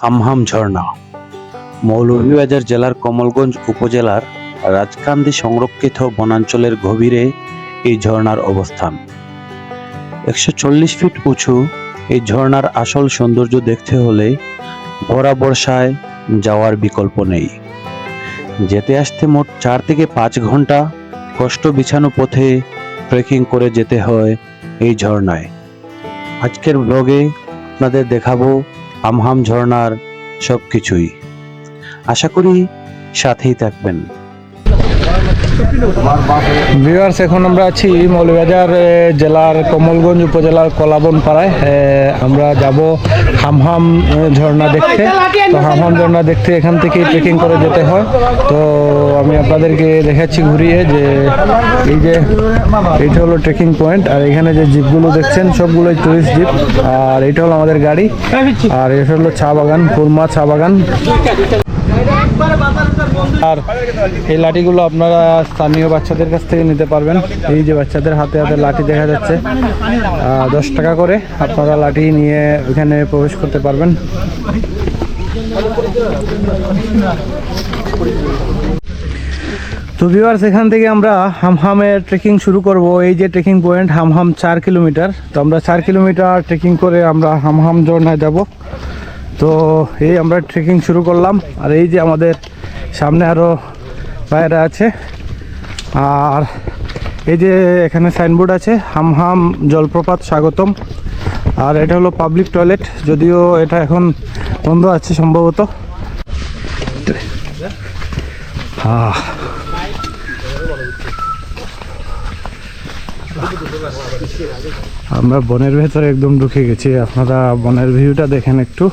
হামহাম ঝর্ণা, মৌলভীবাজার জেলার কমলগঞ্জ উপজেলার রাজকান্দি সংরক্ষিত বনাঞ্চলের গভীরে এই ঝর্ণার অবস্থান। একশো চল্লিশ ফিট উঁচু এই ঝর্ণার আসল সৌন্দর্য দেখতে হলে ভরা বর্ষায় যাওয়ার বিকল্প নেই। যেতে আসতে মোট চার থেকে পাঁচ ঘণ্টা কষ্ট বিছানো পথে ট্রেকিং করে যেতে হয় এই ঝর্ণায়। আজকের ব্লগে আপনাদের দেখাবো আমহাম ঝর্ণার সব কিছুই আশা করি সাথেই থাকবেন। ভিউয়ার্স এখন আমরা আছি মৌলভীবাজার জেলার কমলগঞ্জ উপজেলার কলাবন পাড়ায় আমরা যাব হামহাম ঝর্ণা দেখতে। তো হামহাম ঝর্ণা দেখতে এখান থেকে ট্রেকিং করে যেতে হয়। তো আমি আপনাদেরকে দেখাচ্ছি ঘুরিয়ে যে এই যে এইটা হলো ট্রেকিং পয়েন্ট আর এখানে যে জিপগুলো দেখছেন, সবগুলোই টুরিস্ট জিপ আর এটা হলো আমাদের গাড়ি। আর এটা হলো চা বাগান কুরমা চা বাগান। আর এই লাঠিগুলো আপনারা স্থানীয় বাচ্চাদের কাছ থেকে নিতে পারবেন। এই যে বাচ্চাদের হাতে হাতে লাঠি দেখা যাচ্ছে। দশ টাকা করে আপনারা লাঠি নিয়ে ওখানে প্রবেশ করতে পারবেন। তো ভিউয়ার্স এখান থেকে আমরা হামহামের ট্রেকিং শুরু করব। এই যে ট্রেকিং পয়েন্ট হামহাম চার কিলোমিটার। তো আমরা চার কিলোমিটার ট্রেকিং করে আমরা হামহাম ঝর্ণায় যাব। তো এই আমরা ট্রেকিং শুরু করলাম। আর এই যে আমাদের সামনে আরও বাইরে আছে। আর এই যে এখানে সাইনবোর্ড আছে হামহাম জলপ্রপাত স্বাগতম। আর এটা হলো পাবলিক টয়লেট যদিও এটা এখন বন্ধ আছে সম্ভবত। আমরা বনের ভেতরে একদম ঢুকে গেছি। আপনারা বনের ভিউটা দেখেন একটু।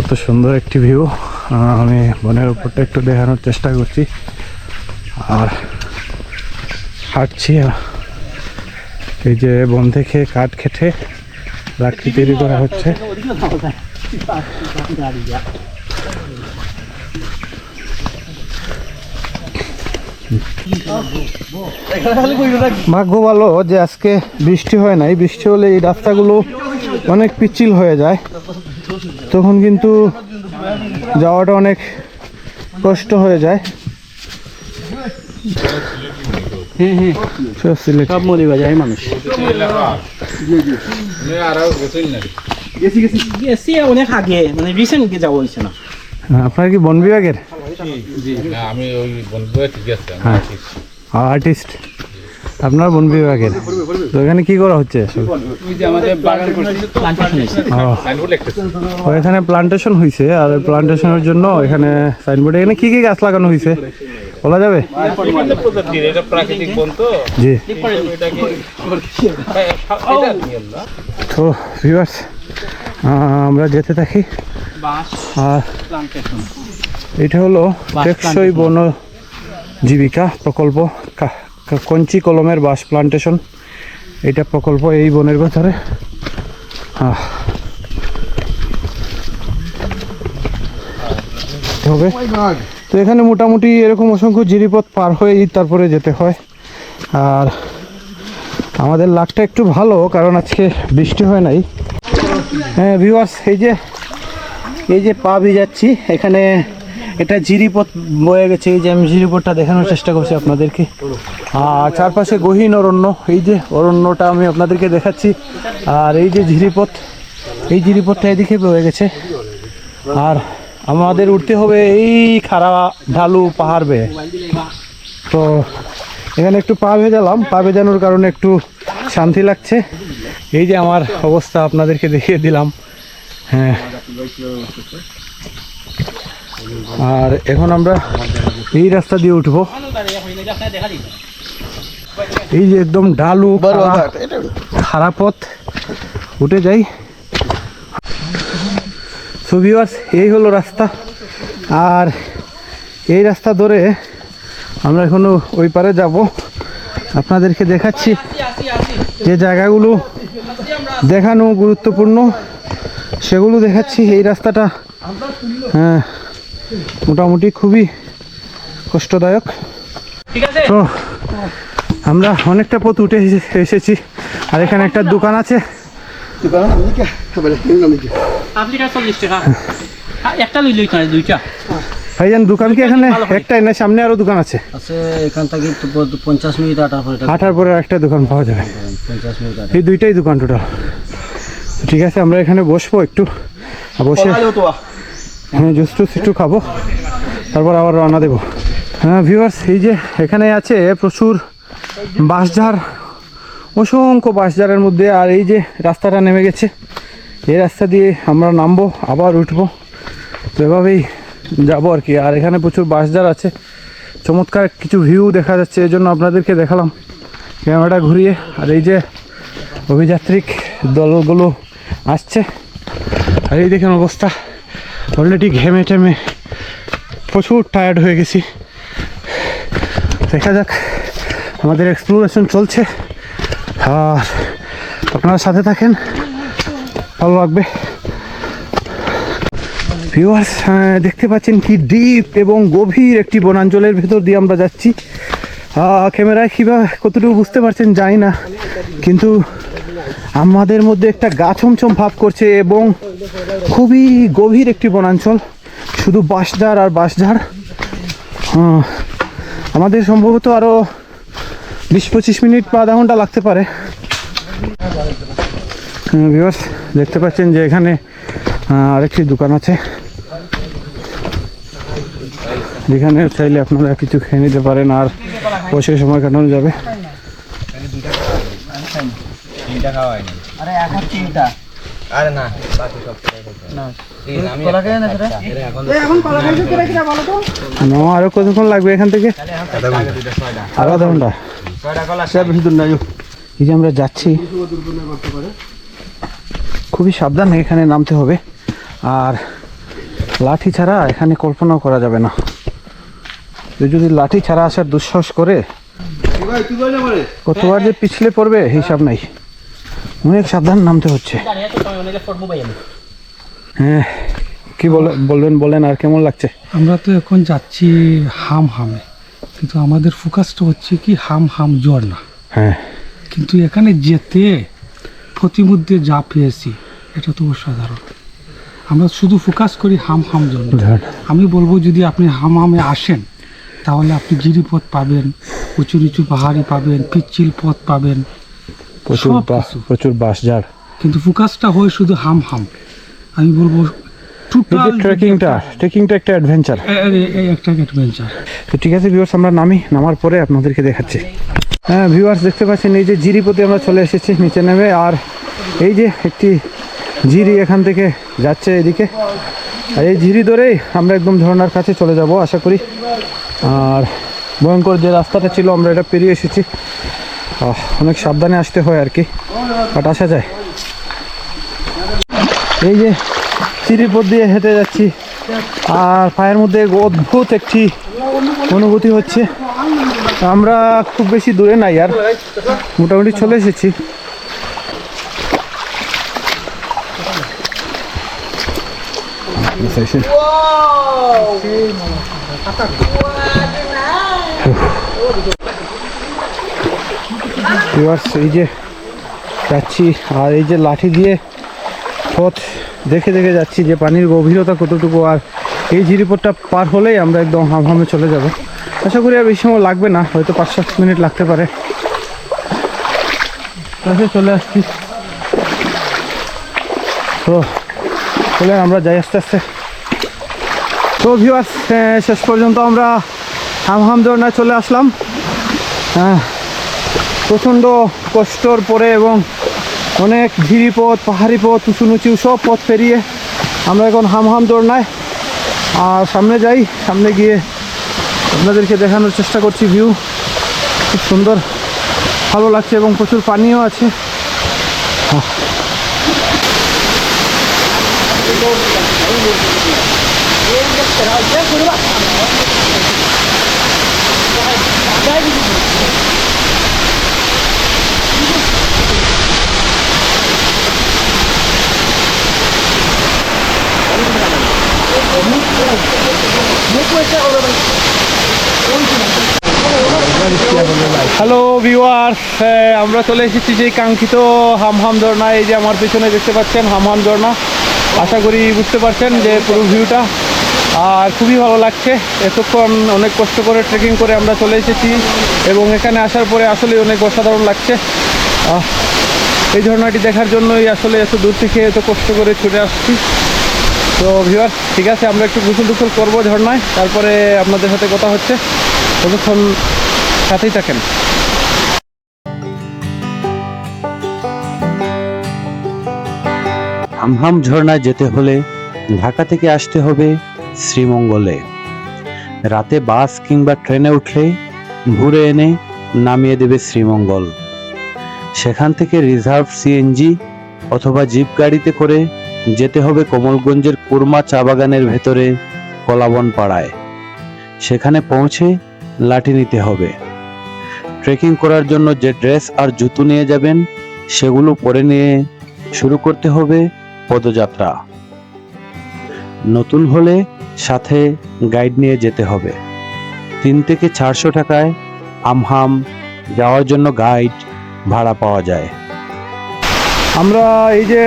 কত সুন্দর একটি ভিউ আমি বনের উপরটা একটু দেখানোর চেষ্টা করছি। আর হাঁটছি এই যে বন থেকে কাঠ খেটে রাখি তৈরি করা হচ্ছে। ভাগ্য ভালো যে আজকে বৃষ্টি হয় নাই। বৃষ্টি হলে এই রাস্তাগুলো অনেক পিচ্ছিল হয়ে যায়। তখন কিন্তু যাওয়াটা অনেক কষ্ট হয়ে যায়। সব সিলেট সব মৌলভীবাজারের মানুষ। গেছি অনেক আগে মানে রিসেন্ট যাওয়া হয়েছে না। আপনার কি বন বিভাগের আমি ওই বন্ধু ঠিক আছে হ্যাঁ। আর্টিস্ট আপনার বন বিভাগের। তো এখানে কি করা হচ্ছে? এখানে প্লান্টেশন হয়েছে আর প্লান্টেশনের জন্য এখানে সাইনবোর্ডে এখানে কি কি গাছ লাগানো হয়েছে বলা যাবে? জি। তো ভিউয়ার্স আমরা যেতে থাকি। আর এটা হলো টেকসই বন জীবিকা প্রকল্প। কঞ্চি কলমের বাঁশ প্লান্টেশন এটা প্রকল্প এই বনের ভেতরে। হবে। তো এখানে মোটামুটি এরকম অসংখ্য জিরিপথ পার হয়েই তারপরে যেতে হয়। আর আমাদের লাকটা একটু ভালো কারণ আজকে বৃষ্টি হয় নাই। হ্যাঁ ভিউয়ার্স এই যে এই যে পা ভিজাচ্ছি এখানে এটা জিরিপথ বয়ে গেছে, এই যে আমি জিরিপথটা দেখানোর চেষ্টা করছি আপনাদেরকে। আর চারপাশে গহীন অরণ্য, এই যে অরণ্যটা আমি আপনাদেরকে দেখাচ্ছি। আর এই যে ঝিরিপথ এই জিরিপথটা এদিকে বয়ে গেছে। আর আমাদের উঠতে হবে এই খাড়া ঢালু পাহাড় বেয়ে। তো এখানে একটু পা ভেজালাম, পা ভেজানোর কারণে একটু শান্তি লাগছে। এই যে আমার অবস্থা আপনাদেরকে দেখিয়ে দিলাম। হ্যাঁ। আর এখন আমরা এই রাস্তা দিয়ে উঠবো। এই যে একদম ডালু খাড়া পথ উঠে যাই। সো ভিউয়ার্স এই হলো রাস্তা। আর এই রাস্তা ধরে আমরা এখনও ওই পারে যাব। আপনাদেরকে দেখাচ্ছি যে জায়গাগুলো দেখানো গুরুত্বপূর্ণ সেগুলো দেখাচ্ছি। এই রাস্তাটা হ্যাঁ মোটামুটি খুবই কষ্টদায়ক। তো আমরা অনেকটা পথ উঠে এসেছি। আর এখানে একটা দোকান আছে। আপনি কাছে চল্লিশ টাকা আ, একটা লই লই না দুইটা। ভাইজান দোকান কি এখানে? একটাই না সামনে আরও দোকান আছে। আছে এখান থেকে তো পঞ্চাশ মিনিট আটার পরে একটা দোকান পাওয়া যাবে। এই দুইটাই দোকান টোটাল ঠিক আছে আমরা এখানে বসবো একটু। বসে হ্যাঁ জুস টুস একটু খাব। তারপর আবার রওনা দেবো। হ্যাঁ ভিউয়ার্স এই যে এখানে আছে প্রচুর বাঁশঝাড়, অসংখ্য বাঁশঝাড়ের মধ্যে। আর এই যে রাস্তাটা নেমে গেছে, এই রাস্তা দিয়ে আমরা নামবো, আবার উঠবো। তো এভাবেই যাব আর কি। আর এখানে প্রচুর বাঁশঝাড় আছে। চমৎকার কিছু ভিউ দেখা যাচ্ছে, এই জন্য আপনাদেরকে দেখালাম। ক্যামেরাটা ঘুরিয়ে। আর এই যে অভিযাত্রিক দলগুলো আসছে। আর এই দেখেন অবস্থা। অলরেডি ঘেমে টেমে প্রচুর টায়ার্ড হয়ে গেছি। দেখা যাক, আমাদের এক্সপ্লোরেশন চলছে। আর আপনারা সাথে থাকেন, ভালো লাগবে। ভিউয়ার্স দেখতে পাচ্ছেন কি ডিপ এবং গভীর একটি বনাঞ্চলের ভেতর দিয়ে আমরা যাচ্ছি। ক্যামেরায় কীভাবে কতটুকু বুঝতে পারছেন জানি না, কিন্তু আমাদের মধ্যে একটা গা ছমছম ভাব করছে এবং খুবই গভীর একটি বনাঞ্চল। শুধু বাঁশঝাড় আর বাঁশঝাড়। আমাদের সম্ভবত আরও বিশ পঁচিশ মিনিট বা আধা ঘণ্টা লাগতে পারে। দেখতে পাচ্ছেন যে এখানে আরেকটি দোকান আছে। যেখানে চাইলে আপনারা কিছু খেয়ে নিতে পারেন আর বসে সময় কাটানো যাবে। না আরও কতক্ষণ লাগবে এখান থেকে? আরও আধা ঘণ্টা। এই যে আমরা যাচ্ছি। খুবই সাবধানে এখানে নামতে হবে। আর লাঠি ছাড়া এখানে কল্পনাও করা যাবে না। কেউ যদি লাঠি ছাড়া আসার দুঃসাহস করে কতবার যে পিছলে পড়বে হিসাব নাই। অনেক সাবধান নামতে হচ্ছে। হ্যাঁ কি বলে বলবেন বলেন আর কেমন লাগছে? আমরা তো এখন যাচ্ছি হাম হামে কিন্তু আমাদের ফোকাসটা হচ্ছে কি হাম হাম জ্বর না। হ্যাঁ। কিন্তু এখানে যেতে প্রতিমধ্যে যা পেয়েছি এটা তো অসাধারণ। আমরা শুধু ফোকাস করি হাম হাম জ্বর আমি বলব যদি আপনি হাম হামে আসেন তাহলে আপনি গিরিপথ পাবেন উঁচু নিচু পাহাড়ি পাবেন পিচ্ছিল পথ পাবেন প্রচুর প্রচুর বাঁশ ঝাড় কিন্তু ফোকাসটা হয় শুধু হাম হাম আমি বলব টোটাল ট্রেকিংটা ট্রেকিংটা একটা অ্যাডভেঞ্চার একটা অ্যাডভেঞ্চার তো ঠিক আছে ভিউয়ার্স আমরা নামি। নামার পরে আপনাদেরকে দেখাচ্ছি। হ্যাঁ ভিউয়ার্স দেখতে পাচ্ছেন এই যে জিরিপতি আমরা চলে এসেছি নিচে নেমে। আর এই যে একটি জিরি এখান থেকে যাচ্ছে এদিকে। আর এই ঝিরি ধরেই আমরা একদম ঝর্ণার কাছে চলে যাব আশা করি। আর ভয়ঙ্কর যে রাস্তাটা ছিল আমরা এটা পেরিয়ে এসেছি। অনেক সাবধানে আসতে হয় আর কি বাট আসা যায়। এই যে চিরিপথ দিয়ে হেঁটে যাচ্ছি আর পায়ের মধ্যে অদ্ভুত একটি অনুভূতি হচ্ছে। আমরা খুব বেশি দূরে নাই আর মোটামুটি চলে এসেছি। Viewers, এই যে যাচ্ছি আর এই যে লাঠি দিয়ে পথ দেখে দেখে যাচ্ছি যে পানির গভীরতা কতটুকু আর এই ঝিরিপথটা পার হলেই আমরা একদম হামহামে চলে যাব। আশা করি আর বেশি সময় লাগবে না হয়তো পাঁচ সাত মিনিট লাগতে পারে। চলে আসছি। তো চলে আমরা যাই আস্তে আস্তে। তো ভিউয়ার্স শেষ পর্যন্ত আমরা হামহাম ঝর্ণায় চলে আসলাম। হ্যাঁ প্রচণ্ড কষ্টর পরে এবং অনেক ঝিরি পথ, পাহাড়ি পথ, উঁচু নুচু সব পথ পেরিয়ে আমরা এখন হাম হামহাম নাই আর সামনে যাই, সামনে গিয়ে আপনাদেরকে দেখানোর চেষ্টা করছি ভিউ খুব সুন্দর, ভালো লাগছে এবং প্রচুর পানিও আছে। হ্যাঁ হ্যালো ভিউয়ার আমরা চলে এসেছি যে কাঙ্ক্ষিত হামহাম ঝর্ণা এই যে আমার পিছনে দেখতে পাচ্ছেন হামহাম ঝর্ণা আশা করি বুঝতে পারছেন যে পুরো ভিউটা আর খুবই ভালো লাগছে। এতক্ষণ অনেক কষ্ট করে ট্রেকিং করে আমরা চলে এসেছি এবং এখানে আসার পরে আসলে অনেক অসাধারণ লাগছে। এই ঝর্ণাটি দেখার জন্যই আসলে এত দূর থেকে এত কষ্ট করে ছুটে আসছি। তো ভিউয়ার ঠিক আছে, আমরা একটু গুসল টুসল করব ঝর্ণায় তারপরে আপনাদের সাথে কথা হচ্ছে। ততক্ষণ সাথেই থাকেন। হামহাম ঝর্ণায় যেতে হলে ঢাকা থেকে আসতে হবে শ্রীমঙ্গলে। রাতে বাস কিংবা ট্রেনে উঠলে ঘুরে এনে নামিয়ে দেবে শ্রীমঙ্গল। সেখান থেকে রিজার্ভ সিএনজি অথবা জিপ গাড়িতে করে যেতে হবে কমলগঞ্জের কুরমা চা বাগানের ভেতরে কলাবন পাড়ায় সেখানে পৌঁছে লাঠি নিতে হবে। ট্রেকিং করার জন্য যে ড্রেস আর জুতো নিয়ে যাবেন, সেগুলো পরে নিয়ে শুরু করতে হবে পদযাত্রা। নতুন হলে সাথে গাইড নিয়ে যেতে হবে। তিন থেকে চারশো টাকায় আমহাম যাওয়ার জন্য গাইড ভাড়া পাওয়া যায়। আমরা এই যে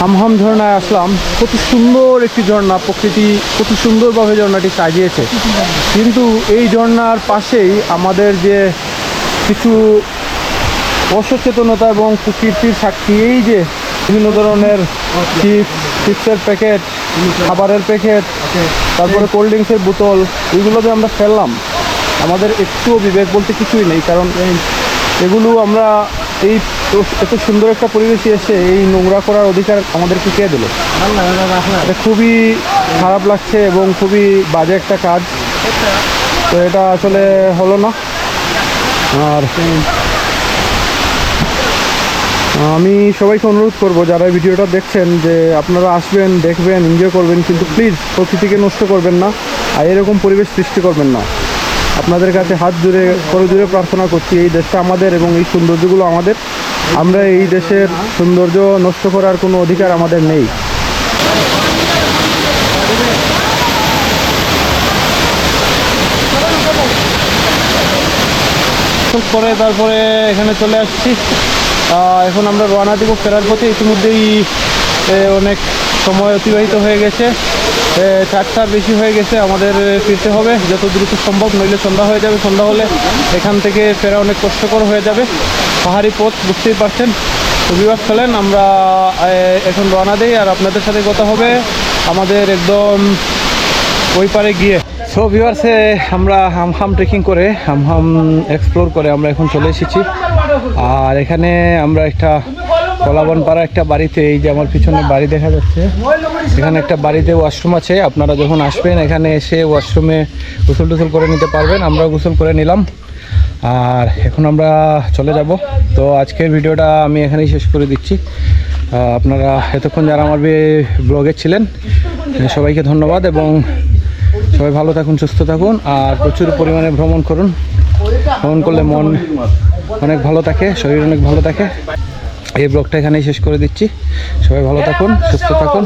হামহাম ঝর্ণায় আসলাম, কত সুন্দর একটি ঝর্ণা, প্রকৃতি কত সুন্দরভাবে ঝর্ণাটি সাজিয়েছে। কিন্তু এই ঝর্ণার পাশেই আমাদের যে কিছু অসচেতনতা এবং প্রকৃতির সাক্ষী। এই যে বিভিন্ন ধরনের চিপস চিপসের প্যাকেট খাবারের প্যাকেট তারপরে কোল্ড ড্রিঙ্কসের বোতল এগুলো যে আমরা ফেললাম। আমাদের একটুও বিবেক বলতে কিছুই নেই, কারণ এগুলো আমরা এই এত সুন্দর একটা পরিবেশে এসে এই নোংরা করার অধিকার আমাদেরকে কে দিল? এটা খুবই খারাপ লাগছে এবং খুবই বাজে একটা কাজ। তো এটা আসলে হলো না। আর আমি সবাইকে অনুরোধ করব, যারা ভিডিওটা দেখছেন, যে আপনারা আসবেন, দেখবেন এনজয় করবেন, কিন্তু প্লিজ প্রকৃতিকে নষ্ট করবেন না, আর এরকম পরিবেশ সৃষ্টি করবেন না। আপনাদের কাছে হাত জুড়ে, করে জুড়ে প্রার্থনা করছি, এই দেশটা আমাদের এবং এই সৌন্দর্যগুলো আমাদের। আমরা এই দেশের সৌন্দর্য নষ্ট করার কোনো অধিকার আমাদের নেই। খুব পরে তারপরে এখানে চলে আসছি। এখন আমরা রওনা দিব ফেরার পথে। ইতিমধ্যেই অনেক সময় অতিবাহিত হয়ে গেছে। চারটার বেশি হয়ে গেছে। আমাদের ফিরতে হবে। যত দ্রুত সম্ভব, নইলে সন্ধ্যা হয়ে যাবে। সন্ধ্যা হলে এখান থেকে ফেরা অনেক কষ্টকর হয়ে যাবে। পাহাড়ি পথ, বুঝতেই পারছেন। রবিবার চলেন, আমরা এখন রওনা দিই। আর আপনাদের সাথে কথা হবে আমাদের একদম ওই পারে গিয়ে। সো ভিউয়ার্সে আমরা হামহাম ট্রেকিং করে, হামহাম এক্সপ্লোর করে আমরা এখন চলে এসেছি। আর এখানে আমরা একটা কলাবন পাড়া একটা বাড়িতে, এই যে আমার পিছনে বাড়ি দেখা যাচ্ছে। এখানে একটা বাড়িতে ওয়াশরুম আছে, আপনারা যখন আসবেন এখানে এসে ওয়াশরুমে গোসল টুসল করে নিতে পারবেন আমরা গোসল করে নিলাম। আর এখন আমরা চলে যাব। তো আজকের ভিডিওটা আমি এখানেই শেষ করে দিচ্ছি। আপনারা এতক্ষণ যারা আমার ব্লগে ছিলেন সবাইকে ধন্যবাদ এবং সবাই ভালো থাকুন, সুস্থ থাকুন, আর প্রচুর পরিমাণে ভ্রমণ করুন। ভ্রমণ করলে মন অনেক ভালো থাকে, শরীর অনেক ভালো থাকে। এই ব্লগটা এখানেই শেষ করে দিচ্ছি। সবাই ভালো থাকুন, সুস্থ থাকুন।